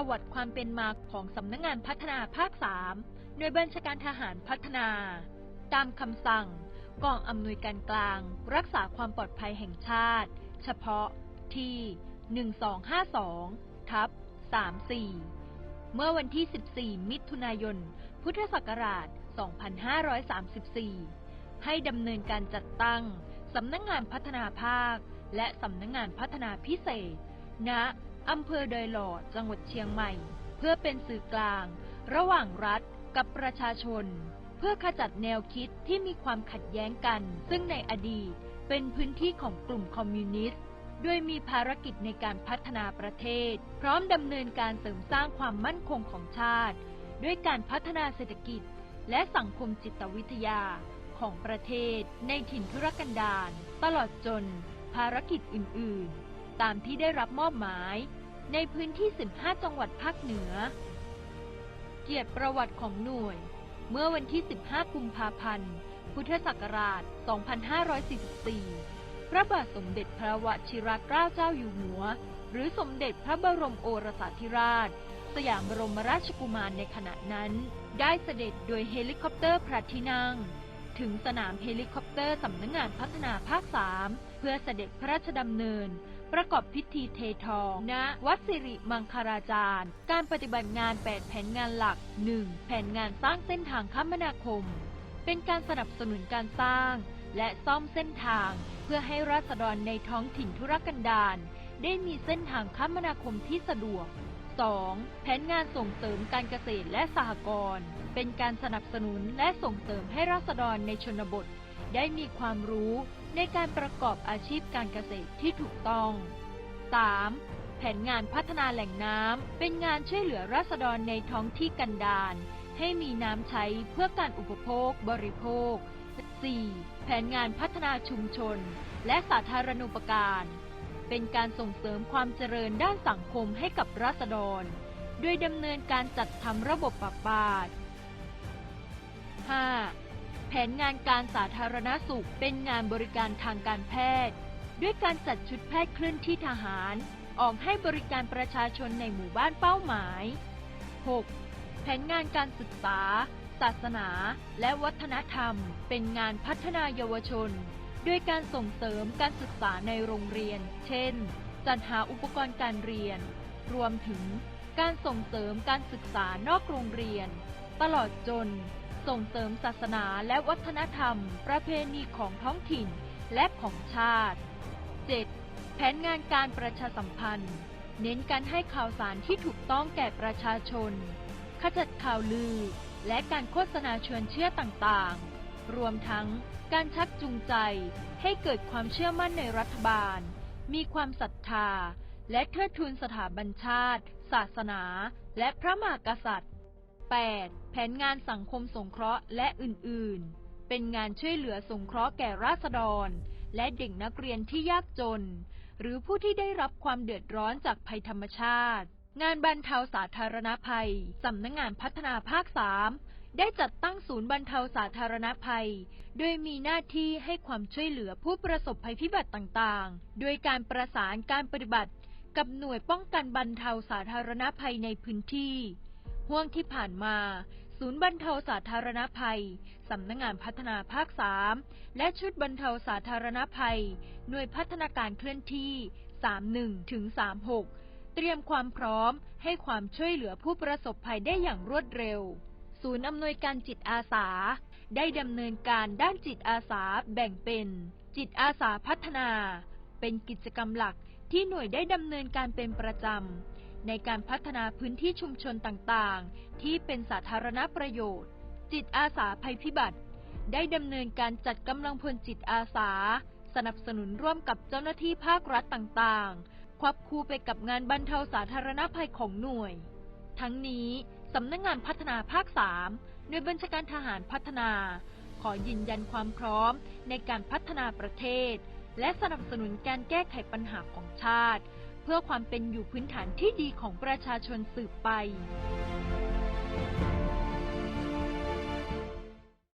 ประวัติความเป็นมาของสำนักงงานพัฒนาภาค 3 หน่วยบัญชาการทหารพัฒนา ตามคำสั่ง กองอำนวยการกลาง รักษาความปลอดภัยแห่งชาติ เฉพาะที่ 1252 ทับ 34 เมื่อวันที่ 14 มิถุนายน พุทธศักราช 2534 ให้ดำเนินการจัดตั้งสำนักงงานพัฒนาภาค และสำนักงงานพัฒนาพิเศษณ อำเภอเดอยหลอจังหวัดเชียงใหม่ เพื่อเป็นสื่อกลาง ระหว่างรัฐกับประชาชน เพื่อขจัดแนวคิดที่มีความขัดแย้งกัน ซึ่งในอดีตเป็นพื้นที่ของกลุ่มคอมมิวนิสต์ด้วยมีภารกิจในการพัฒนาประเทศ พร้อมดำเนินการเสริมสร้างความมั่นคงของชาติ ด้วยการพัฒนาเศรษฐกิจ และสังคมจิตวิทยาของประเทศ ในถิ่นทุรกันดารตลอดจนภารกิจอื่น ๆ ตามที่ได้รับมอบหมาย ในพื้นที่ 15 จังหวัดภาคเหนือ เกียรติประวัติของหน่วย เมื่อวันที่ 15 กุมภาพันธ์ พุทธศักราช 2544 พระบาทสมเด็จพระวชิรเกล้าเจ้าอยู่หัว หรือสมเด็จพระบรมโอรสาธิราช สยามบรมราชกุมารในขณะนั้น ได้เสด็จโดยเฮลิคอปเตอร์พระที่นั่ง ถึงสนามเฮลิคอปเตอร์สำนักงงานพัฒนาภาค 3 เพื่อเสด็จพระราชดำเนิน ประกอบพิธีเททองณวัดสิริมังคลาจารย์ การปฏิบัติงาน 8 แผนงานหลัก 1. แผนงานสร้างเส้นทางคมนาคม เป็นการสนับสนุนการสร้าง และซ่อมเส้นทาง เพื่อให้ราษฎรในท้องถิ่นธุรกันดารได้มีเส้นทางคมนาคมที่สะดวก 2. แผนงานส่งเสริมการเกษตรและสหกรณ์เป็นการสนับสนุนและส่งเสริมให้ราษฎรในชนบท ได้มีความรู้ ในการประกอบอาชีพการเกษตรที่ถูกต้อง 3. แผนงานพัฒนาแหล่งน้ำ เป็นงานช่วยเหลือราษฎรในท้องที่กันดารให้มีน้ำใช้เพื่อการอุปโภค บริโภค 4. แผนงานพัฒนาชุมชน และสาธารณูปการ เป็นการส่งเสริมความเจริญด้านสังคมให้กับราษฎร โดยดำเนินการจัดทำระบบปราปา 5. แผนงานการสาธารณสุขเป็นงานบริการทางการแพทย์ ด้วยการจัดชุดแพทย์เคลื่อนที่ทหาร ออกให้บริการประชาชนในหมู่บ้านเป้าหมาย 6. แผนงานการศึกษา ศาสนา และวัฒนธรรม เป็นงานพัฒนาเยาวชน ด้วยการส่งเสริมการศึกษาในโรงเรียน เช่น จัดหาอุปกรณ์การเรียน รวมถึงการส่งเสริมการศึกษานอกโรงเรียน ตลอดจน ส่งเสริมศาสนาและวัฒนธรรม ประเพณีของท้องถิ่นและของชาติ 7. แผนงานการประชาสัมพันธ์ เน้นการให้ข่าวสารที่ถูกต้องแก่ประชาชน ขจัดข่าวลือ และการโฆษณาชวนเชื่อต่างๆ รวมทั้งการชักจูงใจให้เกิดความเชื่อมั่นในรัฐบาล มีความศรัทธา และเทิดทูนสถาบันชาติ ศาสนา และพระมหากษัตริย์ 8. แผนงานสังคมสงเคราะห์และอื่น ๆ เป็นงานช่วยเหลือสงเคราะห์แก่ราษฎร และเด็กนักเรียนที่ยากจน หรือผู้ที่ได้รับความเดือดร้อนจากภัยธรรมชาติ งานบรรเทาสาธารณภัย สำนักงงานพัฒนาภาค 3 ได้จัดตั้งศูนย์บรรเทาสาธารณภัย โดยมีหน้าที่ให้ความช่วยเหลือผู้ประสบภัยพิบัติต่าง ๆ โดยการประสานการปฏิบัติกับหน่วยป้องกันบรรเทาสาธารณภัยในพื้นที่ ห่วงที่ผ่านมา ศูนย์บรรเทาสาธารณภัย สำนักงงานพัฒนาภาค 3 และชุดบรรเทาสาธารณภัย หน่วยพัฒนาการเคลื่อนที่ 31ถึง36 เตรียมความพร้อมให้ความช่วยเหลือผู้ประสบภัยได้อย่างรวดเร็ว ศูนย์อำนวยการจิตอาสา ได้ดำเนินการด้านจิตอาสาแบ่งเป็น จิตอาสาพัฒนา เป็นกิจกรรมหลักที่หน่วยได้ดำเนินการเป็นประจำ ในการพัฒนาพื้นที่ชุมชนต่างๆ ที่เป็นสาธารณประโยชน์ จิตอาสาภัยพิบัติ ได้ดำเนินการจัดกำลังพลจิตอาสา สนับสนุนร่วมกับเจ้าหน้าที่ภาครัฐต่างๆ ควบคู่ไปกับงานบรรเทาสาธารณภัยของหน่วย ทั้งนี้สำนักงงานพัฒนาภาค3โดยบัญชาการทหารพัฒนา ขอยืนยันความพร้อมในการพัฒนาประเทศ และสนับสนุนการแก้ไขปัญหาของชาติ พื่อความเป็นอยู่พื้นฐานที่ดีของประชาชนสืบไป